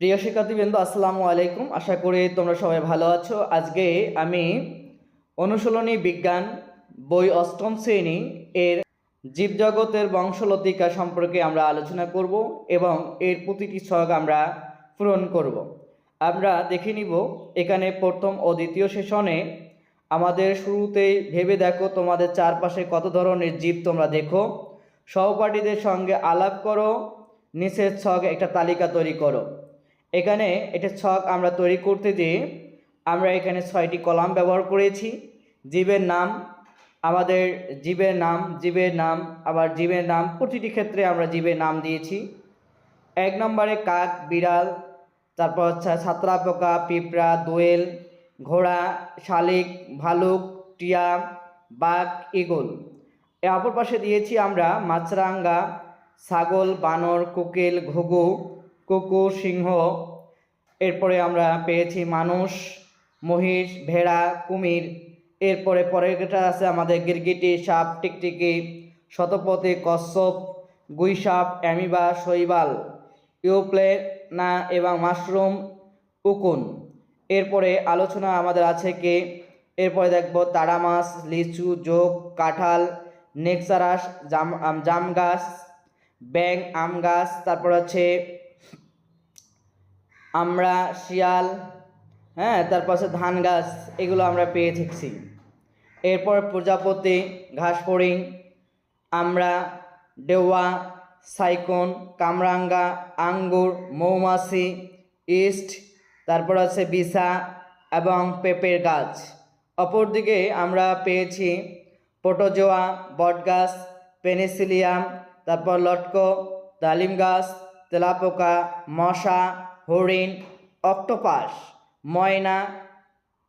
প্রিয় শিক্ষার্থীবৃন্দ, আসসালামু আলাইকুম। আশা করি তোমরা সবাই ভালো আছো। আজকে আমি অনুশীলনী বিজ্ঞান বই অষ্টম শ্রেণি এর জীবজগতের বংশলতিকা সম্পর্কে আমরা আলোচনা করব এবং এর প্রতিটি ছক আমরা পূরণ করব। আমরা দেখে নিব, এখানে প্রথম ও দ্বিতীয় সেশনে আমাদের শুরুতেই ভেবে দেখো তোমাদের চারপাশে কত ধরনের জীব তোমরা দেখো। সহপাঠীদের সঙ্গে আলাপ করো, নিচের ছক একটা তালিকা তৈরি করো। এখানে এটা ছক আমরা তৈরি করতে যে আমরা এখানে ছয়টি কলাম ব্যবহার করেছি। জীবের নাম, আমাদের জীবের নাম জীবের নাম, আবার জীবের নাম, প্রতিটি ক্ষেত্রে আমরা জীবের নাম দিয়েছি। এক নম্বরে কাক, বিড়াল, তারপর হচ্ছে ছাত্রা পোকা, পিঁপড়া, দোয়েল, ঘোড়া, শালিক, ভালুক, টিয়া, বাঘ ইগল এর অপর পাশে দিয়েছি আমরা মাছরাঙ্গা ছাগল, বানর, কোকিল, ঘুঘু কুকুর সিংহ। এরপরে আমরা পেয়েছি মানুষ, মহিষ, ভেড়া, কুমির। এরপরে পরেরটা আছে আমাদের গিরগিটি, সাপ, টিকটিকি, শতপথে কশ্যপ গুইসাপ, অ্যামিবা, শৈবাল ইউপ্লেনা এবং মাশরুম, উকুন। এরপরে আলোচনা আমাদের আছে কি? এরপরে দেখব তারা মাছ, লিচু যোগ কাঁঠাল, নেক্সারাস, জাম জাম গাছ ব্যাং আম গাছ, তারপর হচ্ছে আমরা শিয়াল হ্যাঁ তারপর হচ্ছে ধান গাছ, এগুলো আমরা পেয়ে থাকছি। এরপর প্রজাপতি ঘাস ফড়িং আমরা ডেওয়া, সাইকন, কামরাঙ্গা, আঙ্গুর, মৌমাছি, ইস্ট, তারপর আছে বিসা এবং পেঁপের গাছ। অপরদিকে আমরা পেয়েছি পোটোজোয়া, বটগাছ, পেনিসিলিয়াম, তারপর লটকো, ডালিম গাছ, তেলাপোকা, মশা হরিণ, অক্টোপাস, ময়না,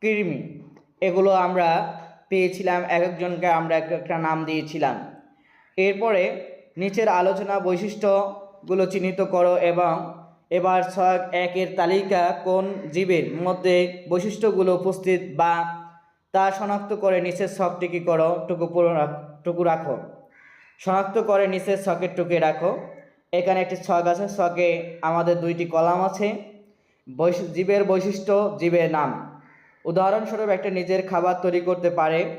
কৃমি। এগুলো আমরা পেয়েছিলাম এক একজনকে আমরা এক একটা নাম দিয়েছিলাম। এরপরে নিচের আলোচনা বৈশিষ্ট্যগুলো চিহ্নিত করো এবং এবার ছয় একের তালিকা কোন জীবের মধ্যে বৈশিষ্ট্যগুলো উপস্থিত বা তা শনাক্ত করে নিচের ছকটি কী করো, টুকু টুকু রাখো। শনাক্ত করে নিচের ছকের টুকে রাখো। এখানে একটি ছক আছে ছকে আমাদের দুইটি কলাম আছে। জীবের বৈশিষ্ট্য, জীবের নাম। উদাহরণস্বরূপ একটা নিজের খাবার তৈরি করতে পারে,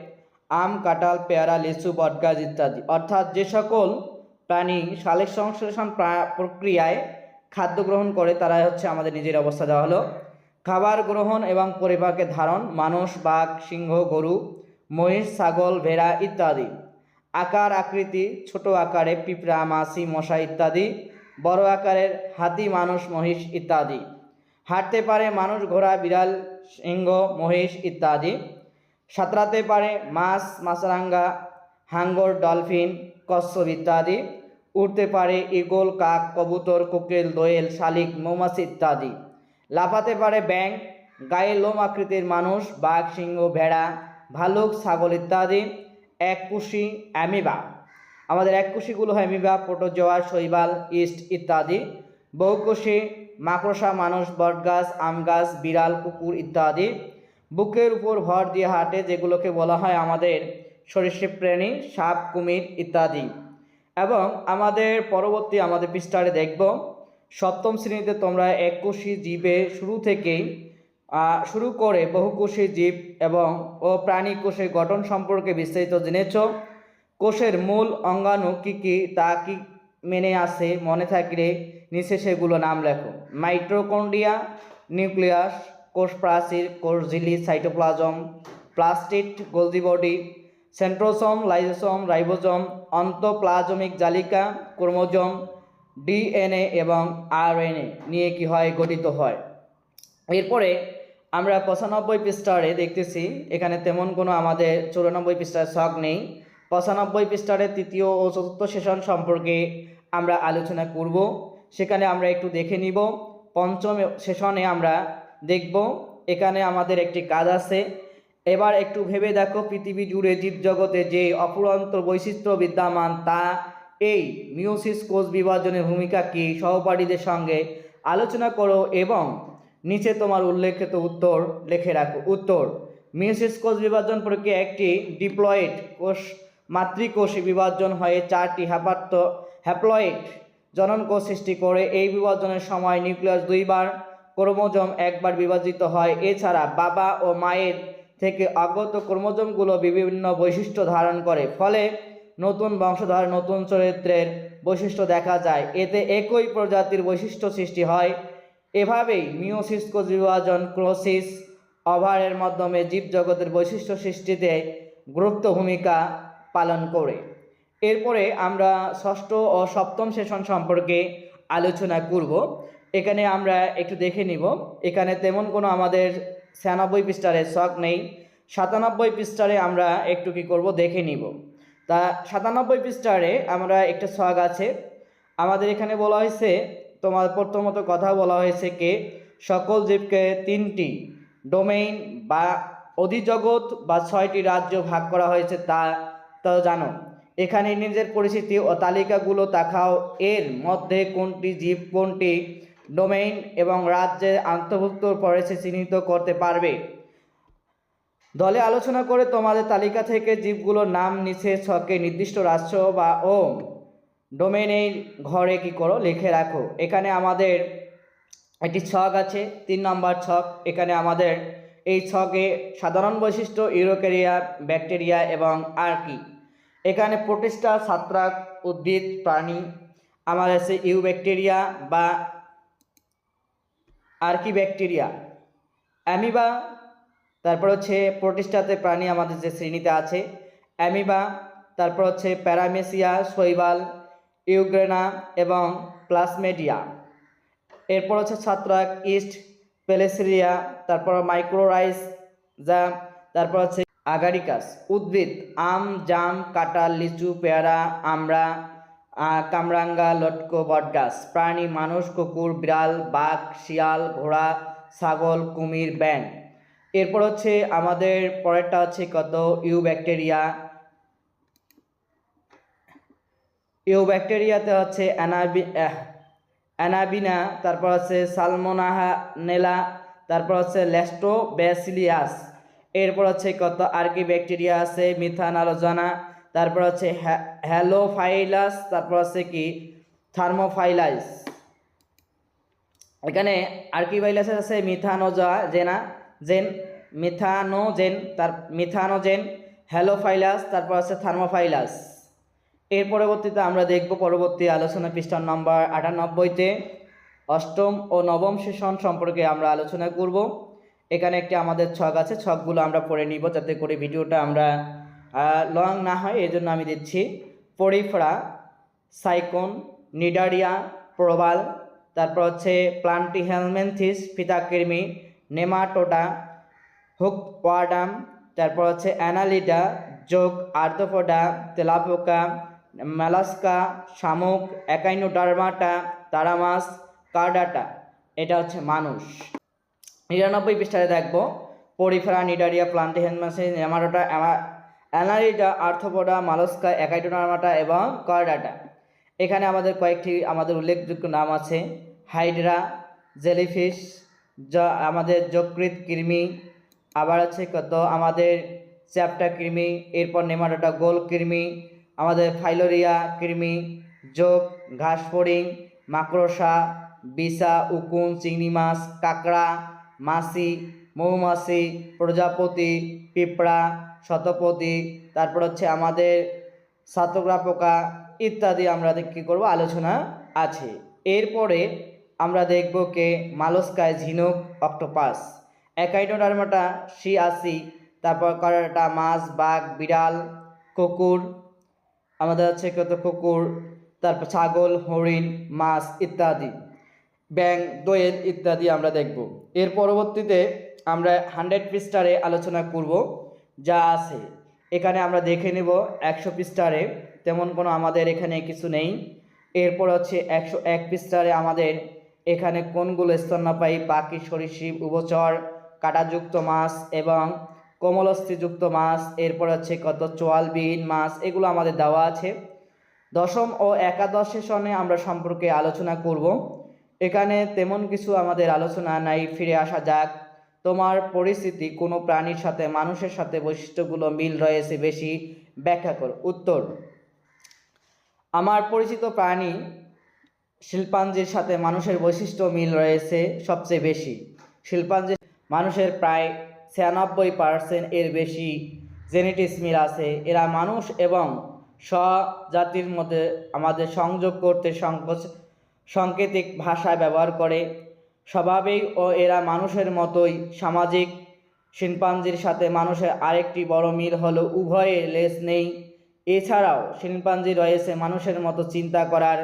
আম, কাঁঠাল, পেয়ারা, লিচু, বটগাছ ইত্যাদি। অর্থাৎ যে সকল প্রাণী শালিক সংশ্লেষণ প্রা- প্রক্রিয়ায় খাদ্য গ্রহণ করে, তারাই হচ্ছে আমাদের নিজের অবস্থা দেওয়া হলো। খাবার গ্রহণ এবং পরিবারকে ধারণ, মানুষ, বাঘ, সিংহ, গরু, মহিষ, ছাগল, ভেড়া ইত্যাদি। আকার আকৃতি, ছোট আকারে পিঁপড়া, মাছি, মশা ইত্যাদি, বড় আকারের হাতি, মানুষ, মহিষ ইত্যাদি। হাঁটতে পারে মানুষ, ঘোড়া, বিড়াল, সিংহ, মহিষ ইত্যাদি। সাঁতরাতে পারে মাছ মাছরাঙ্গা হাঙ্গর, ডলফিন, কচ্ছপ ইত্যাদি। উড়তে পারে ইগল কাক, কবুতর, কোকিল, দোয়েল, শালিক, মৌমাছি ইত্যাদি। লাফাতে পারে ব্যাং গায়ে লোম আকৃতির মানুষ, বাঘ, সিংহ, ভেড়া, ভালুক, ছাগল ইত্যাদি। এককুশি অ্যামিবা। আমাদের এককুশিগুলো হয় অ্যামিবা প্রোটোজোয়া শৈবাল, ইস্ট ইত্যাদি। বহুকুশি মাকড়সা মানুষ বটগাছ, আম গাছ, বিড়াল, কুকুর ইত্যাদি। বুকের উপর ভর দিয়ে হাঁটে, যেগুলোকে বলা হয় আমাদের সরীসৃপ প্রাণী, সাপ, কুমির ইত্যাদি। এবং আমাদের পরবর্তী আমাদের পৃষ্ঠারে দেখব, সপ্তম শ্রেণীতে তোমরা এককোষী জীবে শুরু থেকেই শুরু করে বহুকোষী জীব এবং ও প্রাণী কোষের গঠন সম্পর্কে বিস্তারিত জেনেছ। কোষের মূল অঙ্গাণু কী কী তা কি মেনে আসে মনে থাকলে নিচে সেগুলো নাম লেখো। মাইট্রোকন্ডিয়া নিউক্লিয়াস কোষ প্রাচীর কোষ ঝিলি cytoplasm, plastid, Golgi body, centrosome lysosome ribosome, অন্তঃপ্লাজমিক জালিকা, ক্রোমোজোম, ডিএনএ এবং আরএনএ নিয়ে কি হয় গঠিত হয়। এরপরে আমরা পঁচানব্বই পৃষ্ঠারে দেখতেছি, এখানে তেমন কোনো আমাদের চুরানব্বই পৃষ্ঠার শখ নেই। পঁচানব্বই পৃষ্ঠারে তৃতীয় ও চতুর্থ সেশন সম্পর্কে আমরা আলোচনা করব। সেখানে আমরা একটু দেখে নিব। পঞ্চম সেশনে আমরা দেখব, এখানে আমাদের একটি কাজ আছে। এবার একটু ভেবে দেখো, পৃথিবী জুড়ে জীবজগতে যে অপুরন্ত বৈশিষ্ট্য বিদ্যমান, তা এই মিউসিস কোষ বিভাজনের ভূমিকা কি, সহপাঠীদের সঙ্গে আলোচনা করো এবং নিচে তোমার উল্লেখিত উত্তর লিখে রাখো। উত্তর মিওসিস কোষ বিভাজন প্রক্রিয়া একটি ডিপ্লয়েড কোষ, মাতৃকোষে বিভাজন হয়ে চারটি হ্যাপার্ত হ্যাপ্লয়েড জননকোষ সৃষ্টি করে। এই বিভাজনের সময় নিউক্লিয়াস দুইবার ক্রোমোজোম একবার বিভাজিত হয়। এছাড়া বাবা ও মায়ের থেকে আগত ক্রোমোজোমগুলো বিভিন্ন বৈশিষ্ট্য ধারণ করে। ফলে নতুন বংশধর, নতুন চরিত্রের বৈশিষ্ট্য দেখা যায়। এতে একই প্রজাতির বৈশিষ্ট্য সৃষ্টি হয়। এভাবেই মিওসিস কোষ বিভাজন ক্রোসিস অভারের মাধ্যমে জীবজগতের বৈশিষ্ট্য সৃষ্টিতে গুরুত্ব ভূমিকা পালন করে। এরপরে আমরা ষষ্ঠ ও সপ্তম সেশন সম্পর্কে আলোচনা করব। এখানে আমরা একটু দেখে নিব। এখানে তেমন কোনো আমাদের ছিয়ানব্বই পৃষ্ঠারে শখ নেই। সাতানব্বই পৃষ্ঠারে আমরা একটু কি করব দেখে নিব। তা সাতানব্বই পৃষ্ঠারে আমরা একটা শখ আছে। আমাদের এখানে বলা হয়েছে তোমার প্রথমত কথা বলা হয়েছে কে? সকল জীবকে তিনটি ডোমেইন বা অধিজগৎ বা ছয়টি রাজ্য ভাগ করা হয়েছে তা তা জানো। এখানে নিজের পরিস্থিতি ও তালিকাগুলো দেখাও। এর মধ্যে কোনটি জীব, কোনটি ডোমেইন এবং রাজ্যে অন্তর্ভুক্ত পড়েছে চিহ্নিত করতে পারবে। দলে আলোচনা করে তোমাদের তালিকা থেকে জীবগুলোর নাম, নিচে ছকে নির্দিষ্ট রাষ্ট্র বা ও ডোমেনের ঘরে কি করো? লিখে রাখো। এখানে আমাদের একটি ছক আছে, তিন নম্বর ছক। এখানে আমাদের এই ছকে সাধারণ বৈশিষ্ট্য, ইউরোকেরিয়া, ব্যাকটেরিয়া এবং আর কি এখানে প্রোটিস্টা ছত্রাক উদ্ভিদ, প্রাণী, আমার আছে ইউ ব্যাকটেরিয়া বা আর্কি ব্যাকটেরিয়া অ্যামিবা, তারপর হচ্ছে প্রোটিস্টাতে প্রাণী আমাদের যে শ্রেণীতে আছে, অ্যামিবা, তারপর হচ্ছে প্যারামেসিয়া, শৈবাল ইউগ্রেনা এবং প্লাসমেডিয়া। এরপর হচ্ছে ছত্রাক ইস্ট পেলেসিরিয়া তারপর মাইক্রোরাইস যা তারপর হচ্ছে আগারিকাস। উদ্ভিদ আম জাম কাঁঠাল লিচু পেয়ারা আহ, কামরাঙ্গা লটকো বটগাছ প্রাণী মানুষ কুকুর বিড়াল বাঘ শিয়াল ঘোড়া ছাগল কুমির ব্যাং এরপর হচ্ছে আমাদের পরেরটা হচ্ছে কত? ইউ ব্যাকটেরিয়া ইউ ব্যাকটেরিয়াতে হচ্ছে অ্যানাবি অ্যানাবিনা, তারপর হচ্ছে সালমোনাহা নেলা, তারপর হচ্ছে ল্যাস্টো ব্যাসিলিয়াস এরপর হচ্ছে কত আর্কি ব্যাকটেরিয়া আছে? মিথান আলোচনা তারপর হচ্ছে হ্যালোফাইলাস, তারপর হচ্ছে কি? থার্মোফাইলাস এখানে আর্কিভাইলাস আছে মিথানোজা, জেনা, জেন, মিথানোজেন, তার, মিথানোজেন, হ্যালোফাইলাস, তারপর আছে থার্মোফাইলাস। এর পরবর্তীতে আমরা দেখব পরবর্তী আলোচনা পৃষ্ঠার নম্বর আটানব্বইতে অষ্টম ও নবম সেশন সম্পর্কে আমরা আলোচনা করব। এখানে একটি আমাদের ছক আছে, ছকগুলো আমরা পড়ে নিব যাতে করে ভিডিওটা আমরা লং না হয় এই জন্য আমি দিচ্ছি। পরিফরা, সাইকন, নিডারিয়া, প্রবাল, তারপর হচ্ছে প্লান্টি হেলমেন্থিস ফিতাকৃমি নেমাটোডা হুক ওয়ার্ডাম তারপর হচ্ছে অ্যানালিডা, যোগ আর্থোপোডা তেলাপোকা ম্যালাস্কা, শামুক একাইনোডার্মাটা তারামাস, কার্ডাটা, এটা হচ্ছে মানুষ। নিরানব্বই পৃষ্ঠায় দেখব। Porifera, cnidaria, platyhelminthes, nematoda annelida arthropoda mollusca echinodermata এবং কার্ডাটা। এখানে আমাদের কয়েকটি আমাদের উল্লেখযোগ্য নাম আছে। হাইড্রা, জেলিফিশ যা আমাদের যকৃত কৃমি, আবার আছে কত? আমাদের চ্যাপ্টা কৃমি, এরপর নেমাটোটা গোল কৃমি আমাদের ফাইলোরিয়া, কৃমি, যোগ, ঘাস ফড়িং, মাকড়সা বিসা উকুন, চিংড়ি মাছ, কাঁকড়া, মাছি, মৌমাছি, প্রজাপতি, পিঁপড়া শতপতি তারপর হচ্ছে আমাদের সাতগ্রা পোকা ইত্যাদি আমরা কী করব, আলোচনা আছে। এরপরে আমরা দেখব কে? মালস্কায় ঝিনুক, অক্টোপাস। একাইনোডার্মাটা সি আসি তারপর করাটা মাছ, বাঘ, বিড়াল, কুকুর আমাদের আছে কত? কুকুর, তারপর ছাগল, হরিণ, মাছ ইত্যাদি। ব্যাং দোয়েল ইত্যাদি আমরা দেখব। এর পরবর্তীতে আমরা হান্ড্রেড পৃষ্ঠারে আলোচনা করব, যা আছে। এখানে আমরা দেখে নেব একশো পৃষ্ঠারে। তেমন কোনো আমাদের এখানে কিছু নেই। এরপর হচ্ছে একশো এক পৃষ্ঠারে আমাদের এখানে কোনগুলো স্তন্যপায়ী পাখি, সরীসৃপ, উভচর, কাঁটাযুক্ত মাছ এবং কোমলস্থিযুক্ত মাছ এরপর হচ্ছে কত? চোয়ালবিহীন মাছ এগুলো আমাদের দেওয়া আছে। দশম ও একাদশ সেশনে আমরা সম্পর্কে আলোচনা করব। এখানে তেমন কিছু আমাদের আলোচনা নাই, ফিরে আসা যাক। তোমার পরিস্থিতি, কোনো প্রাণীর সাথে, মানুষের সাথে বৈশিষ্ট্যগুলো মিল রয়েছে বেশি? ব্যাখ্যা কর। উত্তর, আমার পরিচিত প্রাণী শিল্পাঞ্জির সাথে মানুষের বৈশিষ্ট্য মিল রয়েছে সবচেয়ে বেশি। শিল্পাঞ্জি মানুষের প্রায় ছিয়ানব্বই পার্সেন্ট এর বেশি জেনেটিক্স মিল আছে। এরা মানুষ এবং স্বজাতির মধ্যে আমাদের সংযোগ করতে সংকোচ, সাংকেতিক ভাষা ব্যবহার করে। স্বভাবেই ও এরা মানুষের মতোই সামাজিক। শিম্পাঞ্জির সাথে মানুষের আরেকটি বড় মিল হলো, উভয়ে লেজ নেই। এছাড়াও শিম্পাঞ্জি রয়েছে মানুষের মতো চিন্তা করার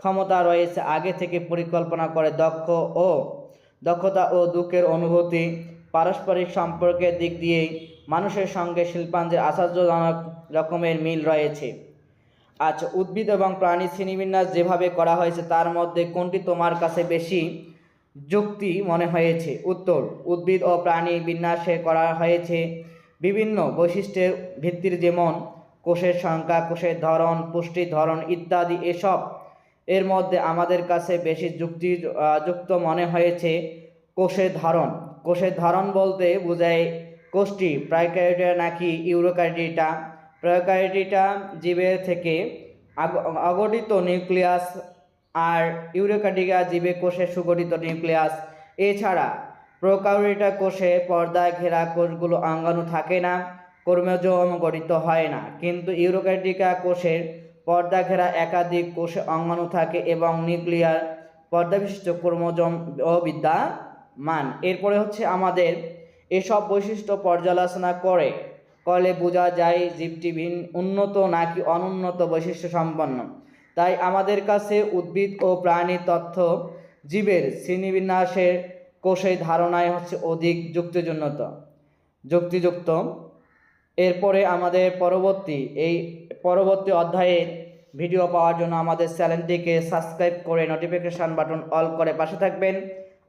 ক্ষমতা রয়েছে, আগে থেকে পরিকল্পনা করে দক্ষ ও দক্ষতা ও দুঃখের অনুভূতি। পারস্পরিক সম্পর্কের দিক দিয়ে মানুষের সঙ্গে শিল্পাঞ্জের আশ্চর্যজনক রকমের মিল রয়েছে। আচ্ছা উদ্ভিদ এবং প্রাণী শ্রেণীবিন্যাস যেভাবে করা হয়েছে, তার মধ্যে কোনটি তোমার কাছে বেশি যুক্তি মনে হয়েছে? উত্তর, উদ্ভিদ ও প্রাণী বিন্যাসে করা হয়েছে বিভিন্ন বৈশিষ্ট্যের ভিত্তির যেমন কোষের সংখ্যা, কোষের ধরন পুষ্টির ধরন ইত্যাদি। এসব এর মধ্যে আমাদের কাছে বেশি যুক্তি যুক্ত মনে হয়েছে কোষের ধরন। কোষের ধরন বলতে বোঝায় কোষটি প্রাইকারিটা নাকি ইউরোকারিটা প্রাইকারিটা জীবের থেকে অগঠিত নিউক্লিয়াস আর ইউরোকাটিকা জীবে কোষের সুগঠিত নিউক্লিয়াস। এছাড়া প্রোকারিটা কোষে পর্দায় ঘেরা কোষগুলো অঙ্গাণু থাকে না কর্মজম গঠিত হয় না। কিন্তু ইউরোকাটিকা কোষের পর্দা ঘেরা একাধিক কোষে অঙ্গাণু থাকে এবং নিউক্লিয়ার পর্দাবিশিষ্ট ক্রোমোজোম ও বিদ্যমান এরপরে হচ্ছে আমাদের এসব বৈশিষ্ট্য পর্যালোচনা করে। করলে বোঝা যায় জীবটি উন্নত নাকি অনুন্নত বৈশিষ্ট্য সম্পন্ন। তাই আমাদের কাছে উদ্ভিদ ও প্রাণী তথ্য জীবের শ্রেণীবিন্যাসের কোষের ধারণায় হচ্ছে অধিক যুক্তিজন্যত যুক্তিযুক্ত। এরপরে আমাদের পরবর্তী, এই পরবর্তী অধ্যায়ের ভিডিও পাওয়ার জন্য আমাদের চ্যানেলটিকে সাবস্ক্রাইব করে নোটিফিকেশান বাটন অল করে পাশে থাকবেন।